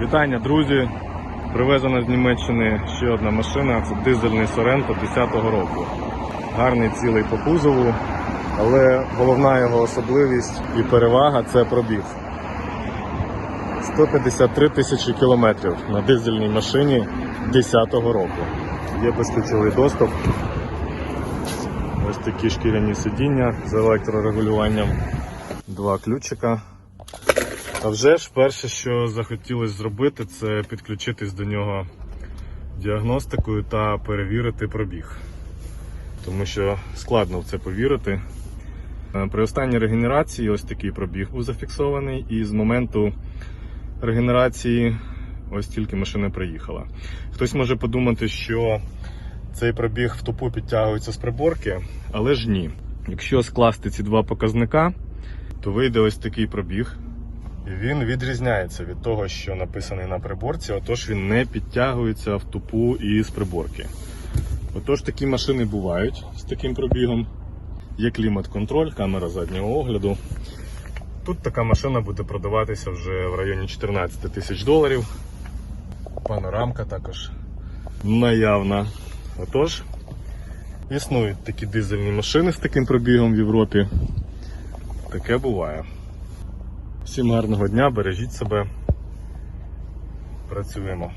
Вітання, друзі! Привезена з Німеччини ще одна машина. Це дизельний Соренто 10-го року. Гарний цілий по кузову, але головна його особливість і перевага це пробіг. 153 тисячі кілометрів на дизельній машині 10-го року. Є безключовий доступ. Ось такі шкіряні сидіння з електрорегулюванням. Два ключика. А вже ж перше, що захотілося зробити, це підключитись до нього діагностикою та перевірити пробіг. Тому що складно в це повірити. Е, При останній регенерації ось такий пробіг був зафіксований, і з моменту регенерації ось тільки машина приїхала. Хтось може подумати, що цей пробіг в тупу підтягується з приборки, але ж ні. Якщо скласти ці два показника, то вийде ось такий пробіг. Він відрізняється від того, що написаний на приборці, отож він не підтягується в тупу і з приборки. Отож такі машини бувають з таким пробігом. Є клімат-контроль, камера заднього огляду. Тут така машина буде продаватися вже в районі 14 тисяч доларів. Панорамка також наявна. Отож, існують такі дизельні машини з таким пробігом в Європі. Таке буває. Всім гарного дня, бережіть себе. Працюємо.